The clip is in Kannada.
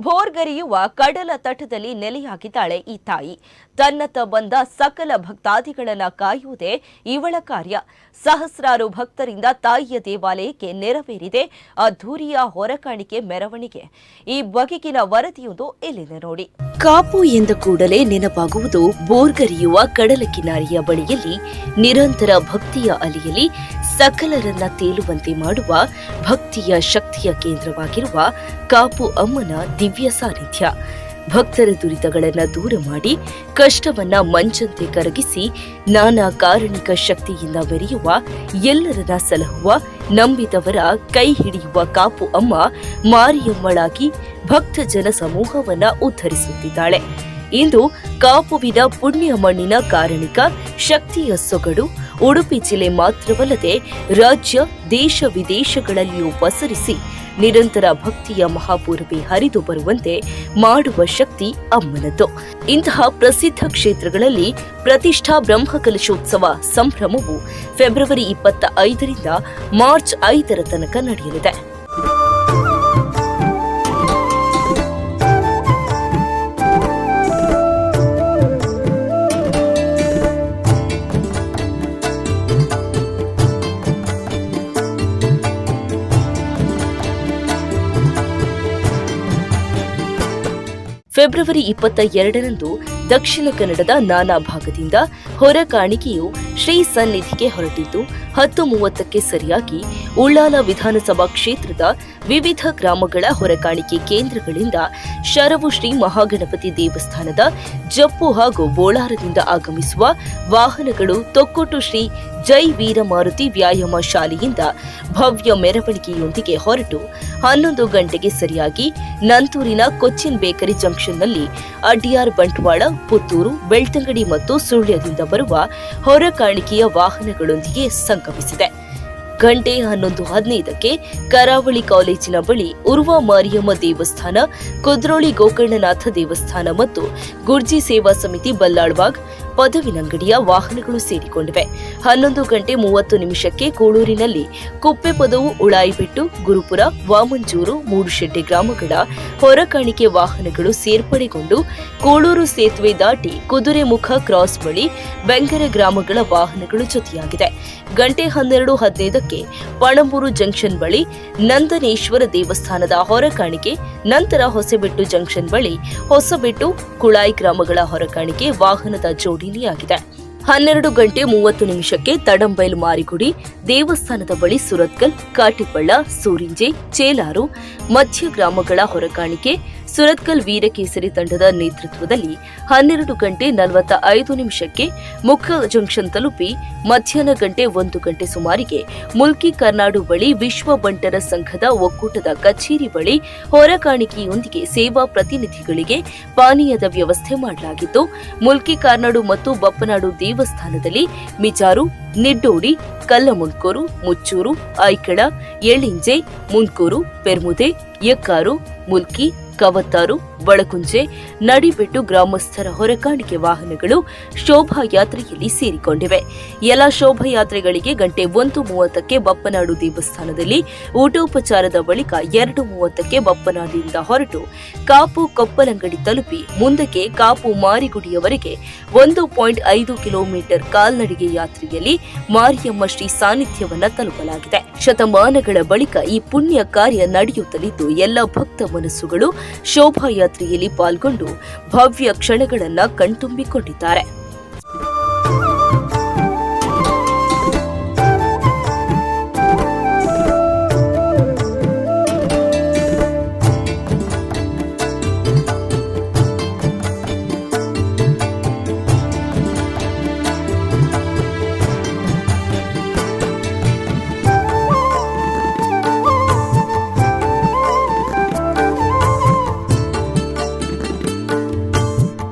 ಭೋರ್ಗರಿಯುವ ಕಡಲ ತಟದಲ್ಲಿ ನೆಲೆಯಾಗಿದ್ದಾಳೆ ಈ ತಾಯಿ. ತನ್ನತ್ತ ಬಂದ ಸಕಲ ಭಕ್ತಾದಿಗಳನ್ನ ಕಾಯುವುದೇ ಇವಳ ಕಾರ್ಯ. ಸಹಸ್ರಾರು ಭಕ್ತರಿಂದ ತಾಯಿಯ ದೇವಾಲಯಕ್ಕೆ ನೆರವೇರಿದೆ, ಅದ್ಧೂರಿಯ ಹೊರಕಾಣಿಕೆ ಮೆರವಣಿಗೆ. ಈ ಬಗೆಗಿನ ವರದಿಯೊಂದು ಇಲ್ಲಿದೆ ನೋಡಿ. ಕಾಪು ಎಂದ ಕೂಡಲೇ ನೆನಪಾಗುವುದು ಬೋರ್ಗರಿಯುವ ಕಡಲ ಕಿನಾರಿಯ ಬಳಿಯಲ್ಲಿ ನಿರಂತರ ಭಕ್ತಿಯ ಅಲಿಯಲ್ಲಿ ಸಕಲರನ್ನ ತೇಲುವಂತೆ ಮಾಡುವ ಭಕ್ತಿಯ ಶಕ್ತಿಯ ಕೇಂದ್ರವಾಗಿರುವ ಕಾಪು ಅಮ್ಮನ ದಿವ್ಯ ಸಾನ್ನಿಧ್ಯ ಭಕ್ತರ ದುರಿತಗಳನ್ನ ದೂರ ಮಾಡಿ ಕಷ್ಟವನ್ನ ಮಂಚಂತೆ ಕರಗಿಸಿ ನಾನಾ ಕಾರಣಿಕ ಶಕ್ತಿಯಿಂದ ಮೆರೆಯುವ, ಎಲ್ಲರನ್ನ ಸಲಹುವ, ನಂಬಿದವರ ಕೈ ಹಿಡಿಯುವ ಕಾಪು ಅಮ್ಮ ಮಾರಿಯಮ್ಮಳಾಗಿ ಭಕ್ತ ಜನ ಸಮೂಹವನ್ನ ಉದ್ಧರಿಸುತ್ತಿದ್ದಾಳೆ. ಇಂದು ಕಾಪುವಿನ ಪುಣ್ಯ ಮಣ್ಣಿನ ಕಾರಣಿಕ ಶಕ್ತಿಯ ಸೊಗಡು ಉಡುಪಿ ಜಿಲ್ಲೆ ಮಾತ್ರವಲ್ಲದೆ ರಾಜ್ಯ, ದೇಶ ವಿದೇಶಗಳಲ್ಲಿಯೂ ಪಸರಿಸಿ ನಿರಂತರ ಭಕ್ತಿಯ ಮಹಾಪೂರ್ವಿ ಹರಿದು ಬರುವಂತೆ ಮಾಡುವ ಶಕ್ತಿ ಅಮ್ಮನದ್ದು ಇಂತಹ ಪ್ರಸಿದ್ಧ ಕ್ಷೇತ್ರಗಳಲ್ಲಿ ಪ್ರತಿಷ್ಠಾ ಬ್ರಹ್ಮಕಲಶೋತ್ಸವ ಸಂಭ್ರಮವು ಫೆಬ್ರವರಿ ಇಪ್ಪತ್ತ ಐದರಿಂದ ಮಾರ್ಚ್ ಐದರ ತನಕ ನಡೆಯಲಿದೆ. ಫೆಬ್ರವರಿ ಇಪ್ಪತ್ತ ಎರಡರಂದು ದಕ್ಷಿಣ ಕನ್ನಡದ ನಾನಾ ಭಾಗದಿಂದ ಹೊರ ಕಾಣಿಕೆಯು ಶ್ರೀ ಸನ್ನಿಧಿಗೆ ಹೊರಟಿದ್ದು ಹತ್ತು ಮೂವತ್ತಕ್ಕೆ ಸರಿಯಾಗಿ ಉಳ್ಳಾಲ ವಿಧಾನಸಭಾ ಕ್ಷೇತ್ರದ ವಿವಿಧ ಗ್ರಾಮಗಳ ಹೊರಕಾಣಿಕೆ ಕೇಂದ್ರಗಳಿಂದ ಶರವು ಶ್ರೀ ಮಹಾಗಣಪತಿ ದೇವಸ್ಥಾನದ ಜಪ್ಪು ಹಾಗೂ ಬೋಳಾರದಿಂದ ಆಗಮಿಸುವ ವಾಹನಗಳು ತೊಕ್ಕೊಟ್ಟು ಶ್ರೀ ಜೈ ವೀರಮಾರುತಿ ವ್ಯಾಯಾಮ ಶಾಲೆಯಿಂದ ಭವ್ಯ ಮೆರವಣಿಗೆಯೊಂದಿಗೆ ಹೊರಟು ಹನ್ನೊಂದು ಗಂಟೆಗೆ ಸರಿಯಾಗಿ ನಂತೂರಿನ ಕೊಚ್ಚಿನ್ ಬೇಕರಿ ಜಂಕ್ಷನ್ನಲ್ಲಿ ಅಡ್ಡಿಯಾರ್ ಬಂಟ್ವಾಳ, ಪುತ್ತೂರು, ಬೆಳ್ತಂಗಡಿ ಮತ್ತು ಸುಳ್ಯದಿಂದ ಬರುವ ಹೊರಕಾಣಿಕೆಯ ವಾಹನಗಳೊಂದಿಗೆ ವಾಹನಗಳೊಂದಿಗೆ ಸಂಗಮಿಸಿದೆ ಗಂಟೆ ಹನ್ನೊಂದು ಹದಿನೈದಕ್ಕೆ ಕರಾವಳಿ ಕಾಲೇಜಿನ ಬಳಿ ಉರ್ವ ಮಾರಿಯಮ್ಮ ದೇವಸ್ಥಾನ, ಕುದ್ರೋಳಿ ಗೋಕರ್ಣನಾಥ ದೇವಸ್ಥಾನ ಮತ್ತು ಗುರ್ಜಿ ಸೇವಾ ಸಮಿತಿ ಬಲ್ಲಾಳ್ವಾಗ್ ಪದವಿನಂಗಡಿಯ ವಾಹನಗಳು ಸೇರಿಕೊಂಡಿವೆ. ಹನ್ನೊಂದು ಗಂಟೆ ಮೂವತ್ತು ನಿಮಿಷಕ್ಕೆ ಕೂಳೂರಿನಲ್ಲಿ ಕುಪ್ಪೆ ಪದವು ಉಳಾಯಿಬಿಟ್ಟು ಗುರುಪುರ, ವಾಮಂಜೂರು ಮೂಡುಶೆಡ್ಡೆ ಗ್ರಾಮಗಳ ಹೊರಕಾಣಿಕೆ ವಾಹನಗಳು ಸೇರ್ಪಡೆಗೊಂಡು ಕೂಳೂರು ಸೇತುವೆ ದಾಟಿ ಕುದುರೆಮುಖ ಕ್ರಾಸ್ ಬಳಿ ಬೆಂಗರೆ ಗ್ರಾಮಗಳ ವಾಹನಗಳು ಜೊತೆಯಾಗಿದೆ. ಗಂಟೆ ಹನ್ನೆರಡು ಹದಿನೈದಕ್ಕೆ ಪಣಂಬೂರು ಜಂಕ್ಷನ್ ಬಳಿ ನಂದನೇಶ್ವರ ದೇವಸ್ಥಾನದ ಹೊರಕಾಣಿಕೆ, ನಂತರ ಹೊಸಬೆಟ್ಟು ಜಂಕ್ಷನ್ ಬಳಿ ಹೊಸಬೆಟ್ಟು ಕುಳಾಯಿ ಗ್ರಾಮಗಳ ಹೊರಕಾಣಿಕೆ ವಾಹನದ ಜೋಡಣೆಯಾಗಿದೆ ಹನ್ನೆರಡು ಗಂಟೆ ಮೂವತ್ತು ನಿಮಿಷಕ್ಕೆ ತಡಂಬೈಲ್ ಮಾರಿಗುಡಿ, ದೇವಸ್ಥಾನದ ಬಳಿ ಸುರತ್ಕಲ್ ಕಾಟಿಪಳ್ಳ ಸೂರಿಂಜೆ, ಚೇಲಾರು, ಮಧ್ಯ ಗ್ರಾಮಗಳ ಹೊರಕಾಣಿಕೆ ಸುರತ್ಕಲ್ ವೀರಕೇಸರಿ ತಂಡದ ನೇತೃತ್ವದಲ್ಲಿ ಹನ್ನೆರಡು ಗಂಟೆ ನಲವತ್ತ ಐದು ನಿಮಿಷಕ್ಕೆ ಮುಖ ಜಂಕ್ಷನ್ ತಲುಪಿ ಮಧ್ಯಾಹ್ನ ಗಂಟೆ ಒಂದು ಗಂಟೆ ಸುಮಾರಿಗೆ ಮುಲ್ಕಿ ಕರ್ನಾಡು ಬಳಿ ವಿಶ್ವ ಬಂಟರ ಸಂಘದ ಒಕ್ಕೂಟದ ಕಚೇರಿ ಬಳಿ ಹೊರಕಾಣಿಕೆಯೊಂದಿಗೆ ಸೇವಾ ಪ್ರತಿನಿಧಿಗಳಿಗೆ ಪಾನೀಯದ ವ್ಯವಸ್ಥೆ ಮಾಡಲಾಗಿದ್ದು, ಮುಲ್ಕಿ ಕಾರ್ನಾಡು ಮತ್ತು ಬಪ್ಪನಾಡು ದೇವಸ್ಥಾನದಲ್ಲಿ ಮಿಜಾರು ನಿಡ್ಡೋಡಿ ಕಲ್ಲಮುಣ್ಕೂರು ಮುಚ್ಚೂರು ಐಕಳ ಎಳಿಂಜೆ ಮುನ್ಕೂರು ಪೆರ್ಮುದೆ ಯಕ್ಕಾರು ಮುಲ್ಕಿ ಕವತ್ತಾರು ಬಳಕುಂಜೆ, ನಡಿಬೆಟ್ಟು ಗ್ರಾಮಸ್ಥರ ಹೊರಕಾಣಿಕೆ ವಾಹನಗಳು ಶೋಭಾಯಾತ್ರೆಯಲ್ಲಿ ಸೇರಿಕೊಂಡಿವೆ. ಎಲ್ಲ ಶೋಭಾಯಾತ್ರೆಗಳಿಗೆ ಗಂಟೆ ಒಂದು ಮೂವತ್ತಕ್ಕೆ ಬಪ್ಪನಾಡು ದೇವಸ್ಥಾನದಲ್ಲಿ ಊಟೋಪಚಾರದ ಬಳಿಕ ಎರಡು ಮೂವತ್ತಕ್ಕೆ ಬಪ್ಪನಾಡಿಯಿಂದ ಹೊರಟು ಕಾಪು ಕೊಪ್ಪಲಂಗಡಿ ತಲುಪಿ ಮುಂದಕ್ಕೆ ಕಾಪು ಮಾರಿಗುಡಿಯವರೆಗೆ ಒಂದು ಪಾಯಿಂಟ್ ಐದು ಕಿಲೋಮೀಟರ್ ಕಾಲ್ನಡಿಗೆ ಯಾತ್ರೆಯಲ್ಲಿ ಮಾರಿಯಮ್ಮ ಶ್ರೀ ಸಾನ್ನಿಧ್ಯವನ್ನು ತಲುಪಲಾಗಿದೆ. ಶತಮಾನಗಳ ಬಳಿಕ ಈ ಪುಣ್ಯ ಕಾರ್ಯ ನಡೆಯುತ್ತಲಿದ್ದು ಎಲ್ಲ ಭಕ್ತ ಮನಸ್ಸುಗಳು ಶೋಭಾಯಾತ್ರೆಯಲ್ಲಿ ಪಾಲ್ಗೊಂಡು ಭವ್ಯ ಕ್ಷಣಗಳನ್ನು ಕಣ್ತುಂಬಿಕೊಂಡಿದ್ದಾರೆ.